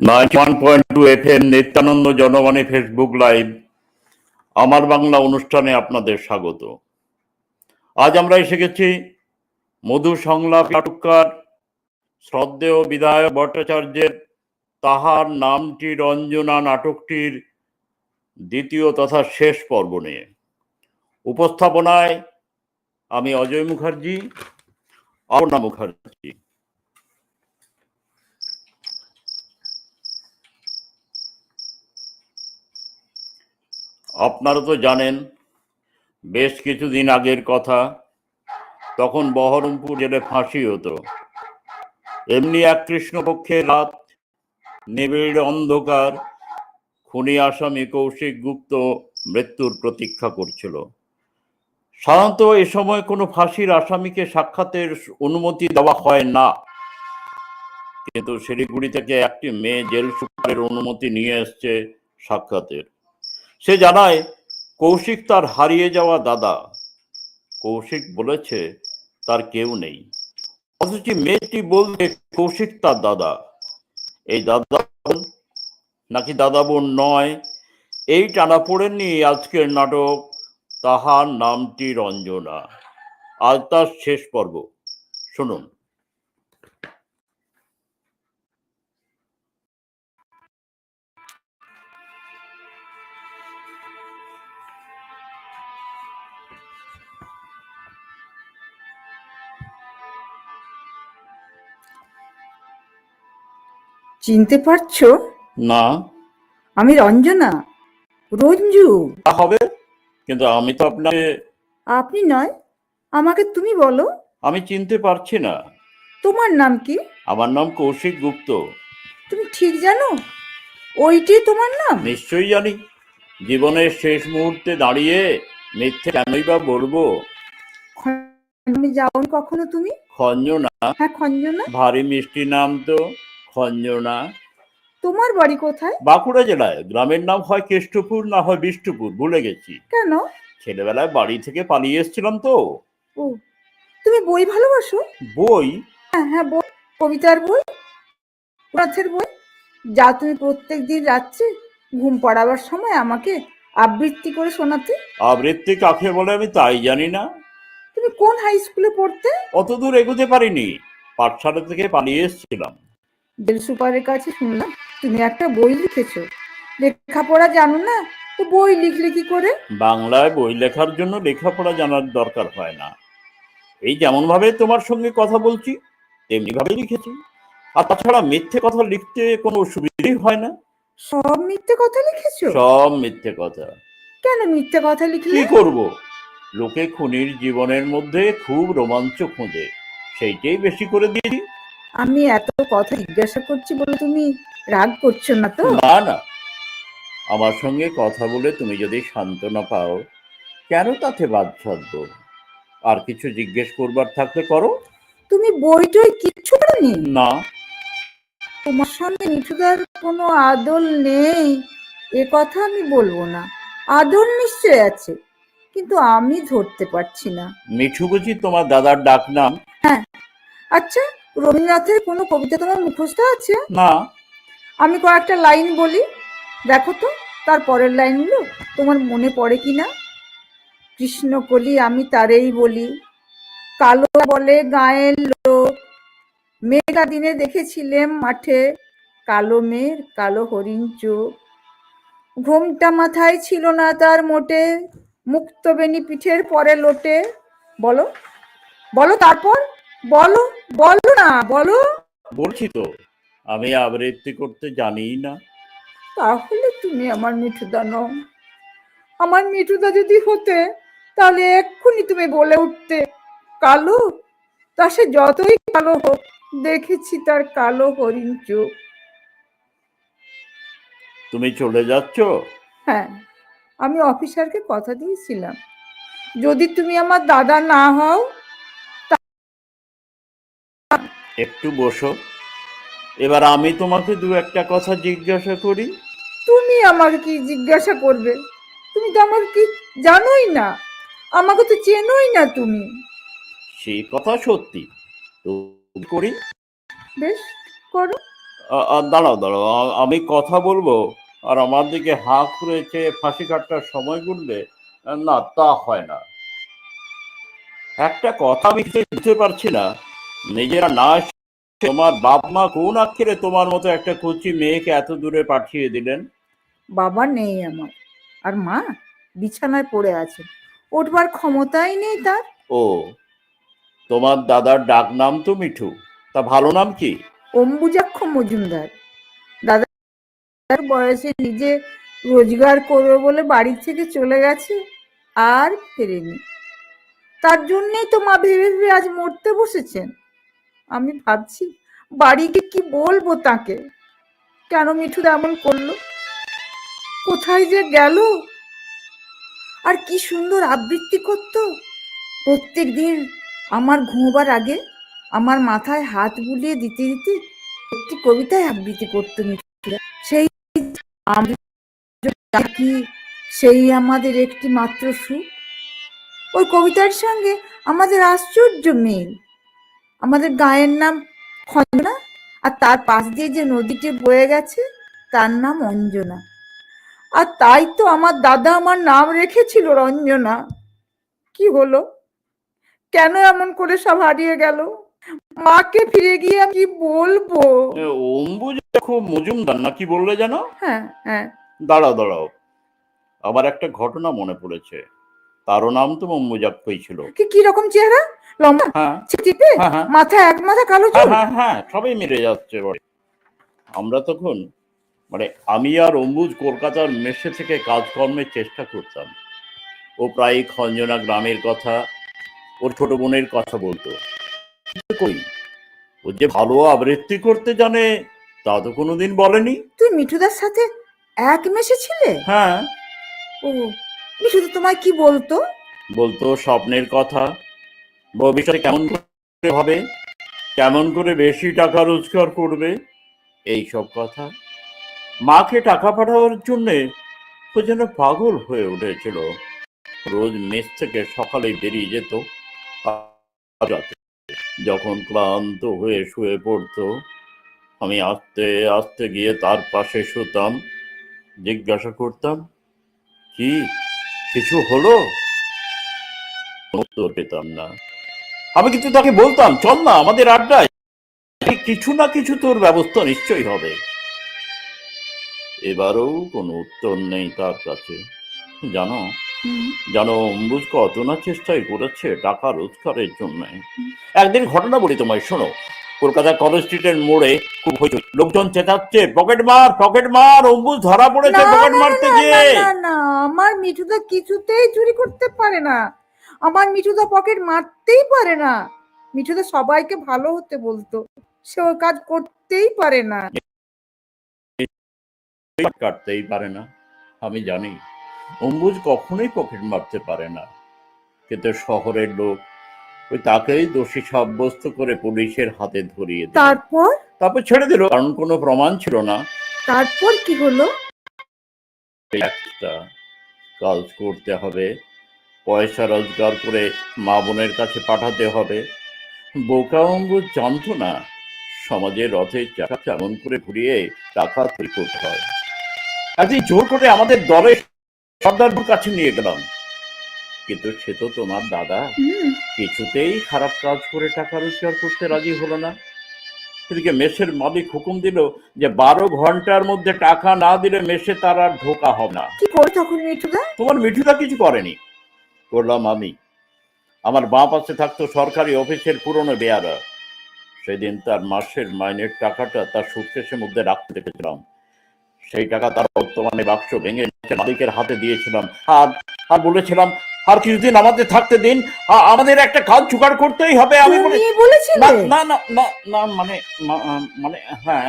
Ninety one point two F M Nityananda Janabani Facebook live আমার বাংলা অনুষ্ঠানে আপনাদের স্বাগত। আজ আমরা এসে গেছি মধু সংলাপ নাটককার শ্রদ্ধেয় বিধায়ক ভট্টাচার্যের তাহার নামটি রঞ্জনা নাটকটির দ্বিতীয় তথা শেষ পর্ব নিয়ে। উপস্থাপনায় আমি অজয় মুখার্জি অর্ণা মুখার্জি। আপনারা তো জানেন, বেশ কিছুদিন আগের কথা, তখন বহরমপুর জেলে ফাঁসি হতো। এমনি এক কৃষ্ণপক্ষের রাত, নিবিড় অন্ধকার, খুনি আসামি কৌশিক গুপ্ত মৃত্যুর প্রতীক্ষা করছিল। সাধারণত এ সময় কোনো ফাঁসির আসামিকে সাক্ষাতের অনুমতি দেওয়া হয় না। কিন্তু শিলিগুড়ি থেকে একটি মেয়ে জেল সুপারের অনুমতি নিয়ে এসছে সাক্ষাতের। সে জানায়, কৌশিক তার হারিয়ে যাওয়া দাদা। কৌশিক বলেছে, তার কেউ নেই। অথচ মেয়েটি বলছে কৌশিক তার দাদা। এই দাদা নাকি দাদা বোন নয়। এই টানা পড়েননি আজকের নাটক। তাহার নামটি রঞ্জনা। আজ তার শেষ পর্ব। শুনুন। চিনতে পারছ? না। আমি রঞ্জনা রঞ্জু। তা হবে কিন্তু আমি তো আপনাকে আপনি নয় আমাকে তুমি বলো। আমি চিনতে পারছি না। তোমার নাম কি? আমার নাম কৌশিক গুপ্ত। তুমি ঠিক জানো? ওইটি তোমার নাম? নিশ্চয়ই জানি। জীবনের শেষ মুহূর্তে দাঁড়িয়ে মিথ্যে কেনই বা বলব? আমি যাওনি কখনো তুমি? খঞ্জনা। হ্যাঁ খঞ্জনা। ভারী মিষ্টি নাম তো। খঞ্জনা তোমার বাড়ি কোথায়? বাঁকুড়া জেলায়। গ্রামের নাম হয় কেষ্টপুর না হয় বিষ্ণুপুর ভুলে গেছি। কেন? ছেলেবেলায় বাড়ি থেকে পালিয়ে এসেছিলাম তো। ও তুমি বই ভালোবাসো? বই? হ্যাঁ হ্যাঁ বই। কবিতার বই? নাথের বই? যা তুমি প্রত্যেক দিন রাত্রে ঘুম পড়াবার সময় আমাকে আবৃত্তি করে শোনাতে? আবৃত্তি কাকে বলে আমি তাই জানি না। তুমি কোন হাই স্কুলে পড়তে? অত দূর এগোতে পারিনি। পাঠশালা থেকে পালিয়ে এসেছিলাম। জেল সুপারের কাছে শুনলাম তুমি একটা বই লিখেছো। লেখাপড়া জানো না? তো বই লিখলে কি করে? বাংলায় বই লেখার জন্য লেখাপড়া জানার দরকার হয় না। এই যেমন ভাবে তোমার সঙ্গে কথা বলছি তেমনি ভাবে লিখেছি। আর তাছাড়া মিথ্যে কথা লিখতে কোনো সুবিধাই হয় না। সব মিথ্যে কথা লিখেছো? সব মিথ্যে কথা। কেন মিথ্যে কথা লিখি কি করব? লোকে খুনির জীবনের মধ্যে খুব রোমাঞ্চ খোঁজে সেইটাই বেশি করে দিয়েছি। আমি এত কথা জিজ্ঞাসা করছি বলে তুমি রাগ করছ না তো? না না। আমার সঙ্গে কথা বলে তুমি যদি সান্ত্বনা পাও কেন তাতে বাদ বাধ্যসাধ্য আর কিছু জিজ্ঞেস করবার থাকলে করো। তুমি বই টই কিচ্ছু করনি? না। তোমার সঙ্গে মিঠুদার কোনো আদল নেই এ কথা আমি বলব না। আদল নিশ্চয় আছে কিন্তু আমি ধরতে পারছি না। মিঠু বুঝি তোমার দাদার ডাক নাম হ্যাঁ। আচ্ছা রবীন্দ্রনাথের কোনো কবিতা তোমার মুখস্থ আছে? না। আমি কয়েকটা লাইন বলি। দেখো তো তার পরের লাইনগুলো তোমার মনে পড়ে কি না কৃষ্ণকলি আমি তারেই বলি। কালো বলে গায়ের লোক। মেঘা দিনে দেখেছিলেম মাঠে। কালো মেয়ের কালো হরিণ চোখ। ঘোমটা মাথায় ছিল না তার মোটে। মুক্ত বেনি পিঠের পরে লোটে। বলো। বলো তারপর। বলো বলো। না বলো। বলছি তো আমি আবৃত্তি করতে জানি না। তাহলে তুমি আমার মিঠুদা নও। আমার মিঠুদা যদি হতে তাহলে এক্ষুনি তুমি বলে উঠতে। কালো তা সে যতই কালো হোক দেখেছি তার কালো হরিণ চোখ। তুমি চলে যাচ্ছ? হ্যাঁ আমি অফিসারকে কথা দিয়েছিলাম। যদি তুমি আমার দাদা না হও একটু বসো। এবার আমি তোমাকে দু একটা কথা জিজ্ঞাসা করি। তুমি আমাকে কি জিজ্ঞাসা করবে? তুমি তো আমাকে কি জানোই না। আমাকে তো চেনোই না তুমি। সেই কথা সত্যি। তো করি। বেশ করো। দাঁড়াও দাঁড়াও। আমি কথা বলব। আর আমার দিকে হাঁ করে চেয়ে ফাঁসি কাটার সময় গুনলে না তা হয় না। একটা কথা আমি বুঝতে পারছি না। নিজেরা না তোমার বাপ মা কোন আক্ষেরে তোমার মতো একটা কচি মেয়েকে এত দূরে পাঠিয়ে দিলেন? বাবা নেই আমার। আর মা বিছানায় পড়ে আছে। উঠবার ক্ষমতাই নেই তার। ও তোমার দাদার ডাক নাম তো মিঠু। তা ভালো নাম কি? অম্বুজাক্ষ মজুমদার। দাদার বয়সে নিজে রোজগার করবে বলে বাড়ি থেকে চলে গেছে আর ফেরেনি। তার জন্যই তো মা ভেবে ভেবে আজ মরতে বসেছেন। আমি ভাবছি বাড়িকে কি বলব তাকে? কেন মিঠু এমন করল? কোথায় যে গেল? আর কি সুন্দর আবৃত্তি করতো। প্রত্যেক দিন আমার ঘুমোবার আগে আমার মাথায় হাত বুলিয়ে দিতে দিতে একটি কবিতায় আবৃত্তি করতো মিঠুরা সেই কি, সেই আমাদের একটি মাত্র সুখ। ওই কবিতার সঙ্গে আমাদের আশ্চর্য মিল। আমাদের গায়ের নাম খঞ্জনা আর তার পাশ দিয়ে যে নদীটি বয়ে গেছে তার নাম অঞ্জনা। আর তাই তো আমার দাদা আমার নাম রেখেছিল রঞ্জনা। কি হলো? কেন এমন করে সব হারিয়ে গেল? মাকে ফিরে গিয়ে আমি কি বলব? অম্বুজ খুব মজুমদার না কি বললে জানো হ্যাঁ হ্যাঁ। দাঁড়াও দাঁড়াও। আবার একটা ঘটনা মনে পড়েছে। তারও নাম তো অম্বুজাক্ষই ছিল। কি কি রকম চেহারা? লম্বা হ্যাঁ। চিপে হ্যাঁ হ্যাঁ। মাথা এক মাথা কালো হ্যাঁ চুল। হ্যাঁ হ্যাঁ সবাই মিলে যাচ্ছে বলে আমরা তখন মানে আমি আর অম্বুজ কলকাতার মেসে থেকে কাজকর্মের চেষ্টা করতাম। ও প্রায় খঞ্জনা গ্রামের কথা ওর ছোট বোনের কথা বলতো। কই ও যে ভালো আবৃত্তি করতে জানে তা তো কোনোদিন বলেনি। তুই মিঠুদার সাথে এক মেশে ছিলে? হ্যাঁ। ও মিঠুদা তোমায় কি বলতো? বলতো স্বপ্নের কথা ভবিষ্যতে কেমন করে হবে? কেমন করে বেশি টাকা রোজগার করবে? এই সব কথা মাকে টাকা পাঠানোর জন্যে ও যেন পাগল হয়ে উঠেছিল। রোজ মেস থেকে সকালে বেরিয়ে যেত। যখন ক্লান্ত হয়ে শুয়ে পড়তো, আমি আস্তে আস্তে গিয়ে তার পাশে শুতাম, জিজ্ঞাসা করতাম, কি, কিছু হলো? উত্তর পেতাম না। আমি কিন্তু তাকে বলতাম চল না আমাদের আড্ডায়। কিছু না কিছু তোর ব্যবস্থা নিশ্চয়ই হবে। এবারও কোনো উত্তর নেই তার কাছে। জানো? জানো অম্বুজ কত না চেষ্টাই করেছে টাকা রোজগারের জন্য। একদিন ঘটনা বলি তোমায় শোনো। কলকাতা কলেজ স্ট্রিটের মোড়ে খুব হইচই লোকজন চেঁচাচ্ছে পকেট মার পকেট মার অম্বুজ ধরা পড়েছে পকেট মারতে গিয়ে না, না, না, আমার মিঠুদা কিছুতেই চুরি করতে পারে না। আমার মিঠুদা পকেট মারতেই পারে না। মিঠুদা সবাইকে ভালো হতে বলতো। সে ওই কাজ করতেই পারে না। কাটতেই পারে না আমি জানি। অম্বুজ কখনোই পকেট মারতে পারে না। কিন্তু শহরের লোক ওই তাকেই দোষী সাব্যস্ত করে পুলিশের হাতে ধরিয়ে তারপর? তারপর ছেড়ে দিল কারণ কোনো প্রমাণ ছিল না। তারপর কি হলো? একটা কাজ করতে হবে। পয়সা রোজগার করে মা বোনের কাছে পাঠাতে হবে। বোকা জানতো না সমাজের রথের চাকা কেমন করে ঘুরিয়ে টাকা তৈরি করতে হয়। একদিন জোর করে আমাদের দলের সর্দারপুর কাছে নিয়ে গেলাম। কিন্তু সে তো তোমার দাদা। কিছুতেই খারাপ কাজ করে টাকা রোজগার করতে রাজি হলো না। এদিকে মেসের মালিক হুকুম দিল যে বারো ঘণ্টার মধ্যে টাকা না দিলে মেসে তার আর ঢোকা হবে না। কি করে তখন মিঠুদা? তোমার মিঠুদা কিছু করেনি। করলাম আমি। আমার বাঁ পাশে থাকতো সরকারি অফিসের পুরনো বেয়ারা। সেদিন তার মাসের মাইনের টাকাটা তার সুটকেসের মধ্যে রাখতে দেখেছিলাম। সেই টাকা তার বর্তমানে বাক্স ভেঙে মালিকের হাতে দিয়েছিলাম। আর আর বলেছিলাম আর কিছুদিন আমাদের থাকতে দিন। আমাদের একটা কাজ জোগাড় করতেই হবে। আমি না না না না মানে মানে হ্যাঁ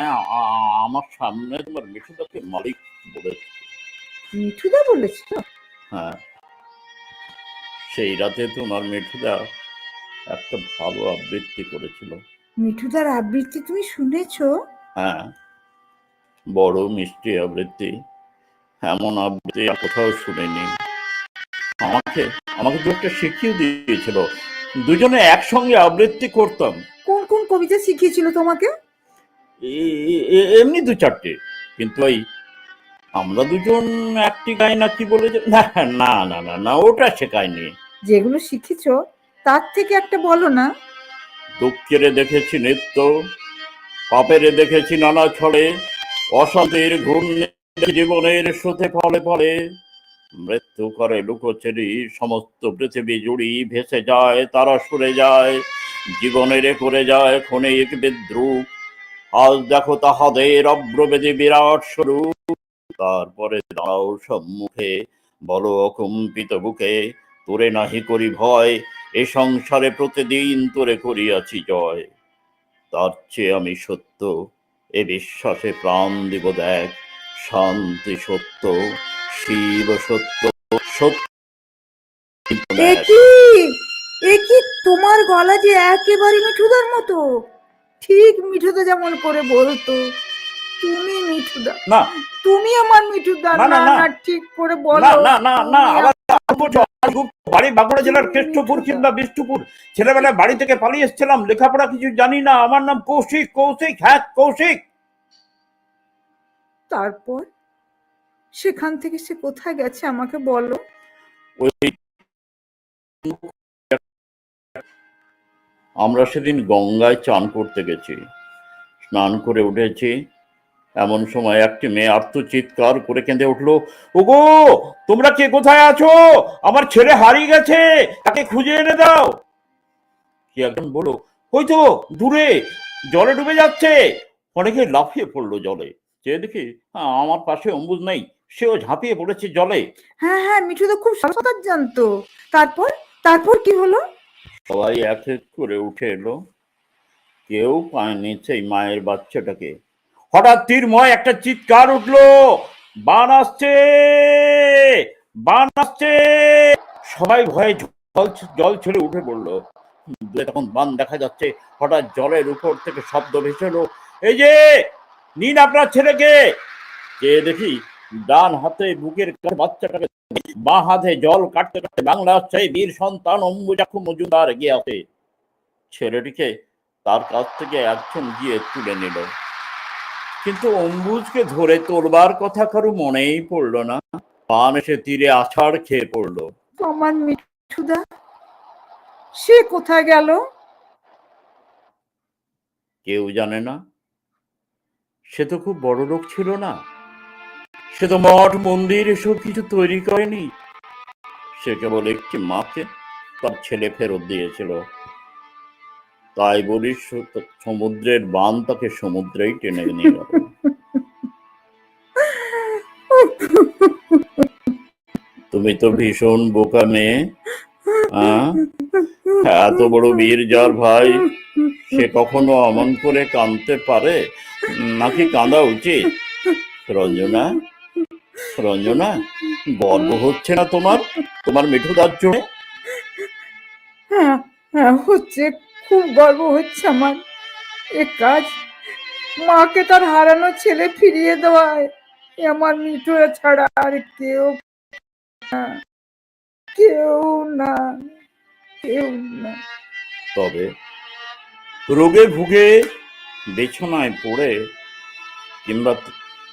আমার সামনে তোমার মিঠুদাকে মালিক বলেছে। মিঠুদা বলেছিল? হ্যাঁ। সেই রাতে তোমার মিঠুদা একটা ভালো আবৃত্তি করেছিল। মিঠুদার আবৃত্তি তুমি শুনেছো? হ্যাঁ বড় মিষ্টি আবৃত্তি এমন আবৃত্তি আর কোথাও শুনিনি। আমাকে আমাকে দু একটা শিখিয়ে দিয়েছিল। দুজনে একসঙ্গে আবৃত্তি করতাম। কোন কোন কবিতা শিখিয়েছিল তোমাকে? এ- এ- এ- এমনি দু চারটে কিন্তু ওই আমরা দুজন একটি গাই না কি বলে যে- না না না না না ওটা শেখায়নি। যেগুলো শিখেছ তার থেকে একটা বলো না। দুঃখেরে দেখেছি নৃত্য পাপেরে দেখেছি নানা ছড়ে অশান্তির ঘূর্ণে জীবনের সুতে ফলে ফলে। মৃত্যু করে লুকোচেরি সমস্ত পৃথিবী জুড়ি ভেসে যায় তারা সরে যায় জীবনের করে যায় ক্ষণিক বিদ্রুপ। আজ দেখো তাহাদের অব্রবেদী বিরাট স্বরূপ। তারপরে দাঁড়াও সম্মুখে, বলো অকম্পিত বুকে, তোরে নাহি করি ভয়, এ সংসারে প্রতিদিন তোরে করিয়াছি জয়। তার চেয়ে আমি সত্য, এ বিশ্বাসে প্রাণ দিব দেখ, শান্তি সত্য, শিব সত্য সত্য তোমার গলা যে একেবারে মিঠুদার মতো? ঠিক মিঠুদা যেমন করে বলতো। তুমি মিঠুদা। না। তুমি আমার মিঠুদা। না, না ঠিক করে বলো। না না না আবার বাড়ি বাঁকুড়া জেলার কেষ্টপুর কিংবা বিষ্ণুপুর। ছেলেবেলায় বাড়ি থেকে পালিয়ে এসেছিলাম লেখাপড়া কিছু জানি না। আমার নাম কৌশিক কৌশিক হ্যাঁ কৌশিক। তারপর? সেখান থেকে সে কোথায় গেছে আমাকে বলো। ওই আমরা সেদিন গঙ্গায় চান করতে গেছি। স্নান করে উঠেছি। এমন সময় একটি মেয়ে আত্মচিৎকার করে কেঁদে উঠল ওগো তোমরা কে? কোথায় আছো? আমার ছেলে হারিয়ে গেছে তাকে খুঁজে এনে দাও। কি একজন বলো ওই তো দূরে জলে ডুবে যাচ্ছে। অনেকে লাফিয়ে পড়ল জলে। যে দেখি হ্যাঁ, আমার পাশে অম্বুজ নেই সেও ঝাঁপিয়ে পড়েছে জলে। হ্যাঁ হ্যাঁ মিঠু তো খুব সাঁতার জানতো। তারপর তারপর কি হলো? সবাই এক এক করে উঠে এলো। কেউ পায়নি সেই মায়ের বাচ্চাটাকে। হঠাৎ তীরময় একটা চিৎকার উঠল। বান আসছে বান আসছে। সবাই ভয়ে জল জল ছেড়ে উঠে পড়ল। তখন বান দেখা যাচ্ছে, হঠাৎ জলের উপর থেকে শব্দ ভেসে এলো। এই যে, নিন আপনার ছেলেকে। কে দেখি, ডান হাতে বুকের বাচ্চাটাকে বাঁ হাতে জল কাটতে কাটতে বাংলা সেই বীর সন্তান, অম্বুজাক্ষু মজুমদার এগিয়ে আসে ছেলেটিকে তার কাছ থেকে একজন গিয়ে তুলে নিল। কিন্তু অম্বুজকে ধরে তোলবার কথা কারও মনেই পড়ল না। পান এসে তীরে আছাড় খেয়ে পড়ল। আমার মিঠুদা সে কোথায় গেল? কেউ জানে না। সে তো খুব বড় লোক ছিল না। সে তো মঠ মন্দির এসব কিছু তৈরি করেনি। সে কেবল একটি মাকে তার ছেলে ফেরত দিয়েছিল। তাই বলি সমুদ্রের বান তাকে সমুদ্রেই টেনে নিয়ে তুমি তো ভীষণ বোকা মেয়ে এত বড় বীর যার ভাই, সে কখনো অমন করে কাঁদতে পারে? নাকি কাঁদা উচিত? রঞ্জনা রঞ্জনা, গর্ব হচ্ছে না তোমার? তোমার মিঠুদার জন্য হ্যাঁ হ্যাঁ হচ্ছে খুব গর্ব হচ্ছে আমার। এ কাজ মাকে তার হারানো ছেলে ফিরিয়ে দেওয়ায় আমার মিঠুরা ছাড়া আর কেউ না কেউ না কেউ না। তবে রোগে ভুগে, বিছানায় পড়ে, কিংবা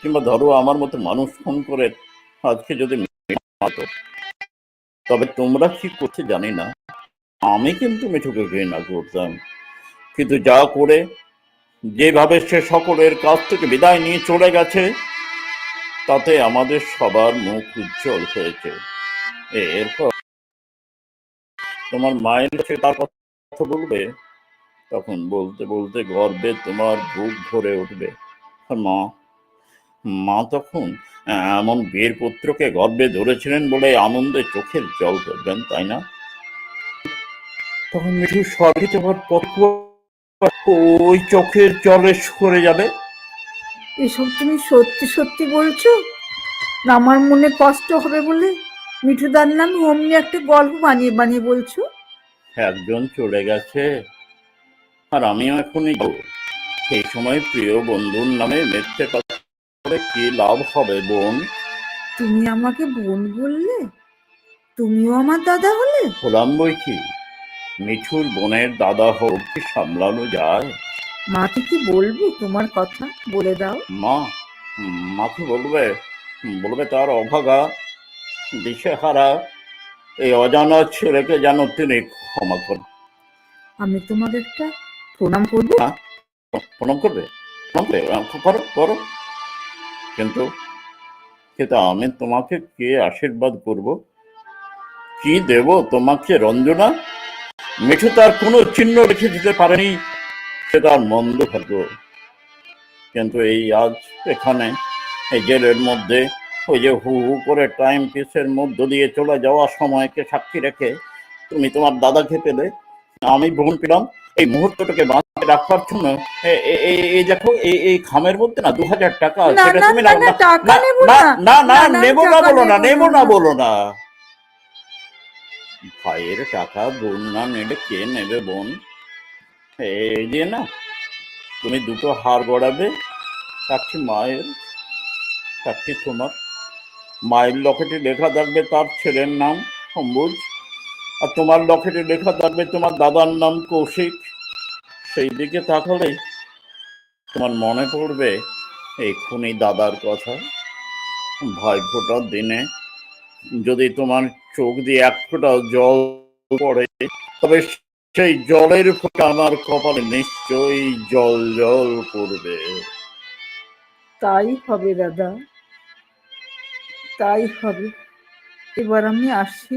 কিংবা ধরো আমার মতো মানুষ ফোন করে আজকে যদি তবে তোমরা কি করতে জানি না। আমি কিন্তু মিঠুকে ঘৃণা করতাম। কিন্তু যা করে, যেভাবে সে সকলের কাছ থেকে বিদায় নিয়ে চলে গেছে, তাতে আমাদের সবার মুখ উজ্জ্বল হয়েছে। এরপর তোমার মায়ের কাছে তার কথা বলবে, তখন বলতে বলতে গর্বে তোমার বুক ভরে উঠবে। মা মা তখন এমন বীর পুত্রকে গর্বে ধরেছিলেন বলে আনন্দে চোখের জল করবেন তাই না? তখন মিঠু স্বর্গে যাওয়ার পর ওই চোখের জলে সরে যাবে। এসব তুমি সত্যি সত্যি বলছো? না আমার মনে কষ্ট হবে বলে? মিঠুদার নাম অমনি একটা গল্প বানিয়ে বানিয়ে বলছো? একজন চলে গেছে আর আমিও এখনই সেই সময় প্রিয় বন্ধুর নামে মিথ্যে কথা কি লাভ হবে বোন? তুমি আমাকে বোন বললে? তুমিও আমার দাদা হলে? হলাম বই কি? মিঠুর বোনের দাদা হোক কি সামলানো যায়। মাকে কি বলব তোমার কথা? বলে দাও। মা মাকে বলবে বলবে তার অভাগা দিশেহারা এই অজানা ছেলেকে যেন তিনি ক্ষমা করেন। আমি তোমাদের একটা প্রণাম করব। প্রণাম করবে করো করো কিন্তু কিন্তু আমি তোমাকে কে আশীর্বাদ করব? কি দেব তোমাকে রঞ্জনা? মিঠু তার কোনো চিহ্ন রেখে দিতে পারেনি সে তার মন্দ ভাগ্য কিন্তু এই আজ এখানে এই জেলের মধ্যে ওই যে হু হু করে টাইম পিসের মধ্য দিয়ে চলে যাওয়ার সময়কে সাক্ষী রেখে তুমি তোমার দাদাকে পেলে আমি বোন পেলাম এই মুহূর্তটাকে বাঁচিয়ে রাখার জন্য এই দেখো এই এই খামের মধ্যে না দু হাজার টাকা সেটা তুমি না, না, না। না, নেব না, বলো না নেব। না বলো না ভাইয়ের টাকা, বোন না নেবে, কে নেবে বোন? এই যে না, তুমি দুটো হার গড়াবে চারটি মায়ের চারটি তোমার। মায়ের লকেটে লেখা থাকবে তার ছেলের নাম, অম্বুজ। আর তোমার লকেটে লেখা থাকবে তোমার দাদার নাম, কৌশিক। সেই দিকে তাকালে তোমার মনে পড়বে এই দাদার কথা। ভাই ফোটার দিনে যদি তোমার চোখ দিয়ে এক ফোঁটা জল পড়ে তবে সেই জলের ফোঁটা আমার কপালে নিশ্চয়ই জল জল করবে। তাই হবে দাদা তাই হবে। এবার আমি আসি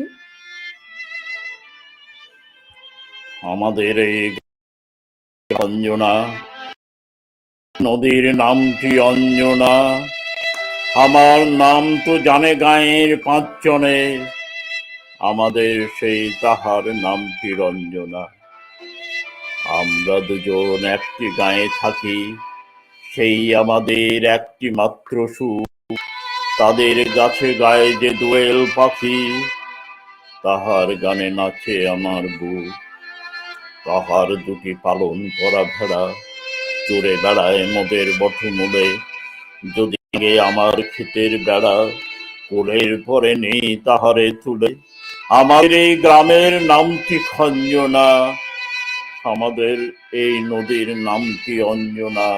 আমাদের এই অঞ্জনা নদীর নামটি অঞ্জনা। আমার নাম তো জানে গায়ের পাঁচজনে। আমাদের সেই তাহার নাম রঞ্জনা আমরা দুজন একটি গায়ে থাকি, সেই আমাদের একটি মাত্র সুখ। তাদের গাছে গায়ে যে দোয়েল পাখি, তাহার গানে নাচে আমার বুক। তাহার দুটি পালন করা ভেড়া, চড়ে বেড়ায় মোদের বটমূলে। যদি গে আমার ক্ষেতের বেড়া কোলের পরে নেই তাহারে তুলে। আমাদের এই গ্রামের নামটি খঞ্জনা, আমাদের এই নদীর নামটি অঞ্জনা।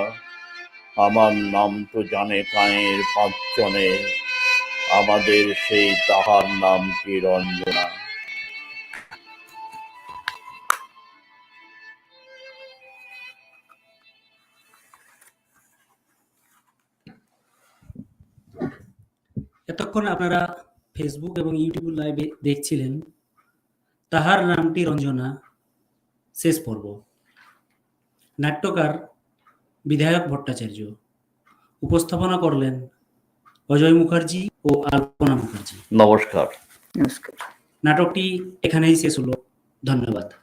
আমার নাম তো জানে কায়ের পাঁচজনে, আমাদের সেই তাহার নামটি রঞ্জনা এতক্ষণ আপনারা ফেসবুক এবং ইউটিউব লাইভে দেখছিলেন তাহার নামটি রঞ্জনা। শেষ পর্ব। নাট্যকার বিধায়ক ভট্টাচার্য। উপস্থাপনা করলেন অজয় মুখার্জি ও আলপনা মুখার্জি। নমস্কার। নমস্কার। নাটকটি এখানেই শেষ হলো। ধন্যবাদ।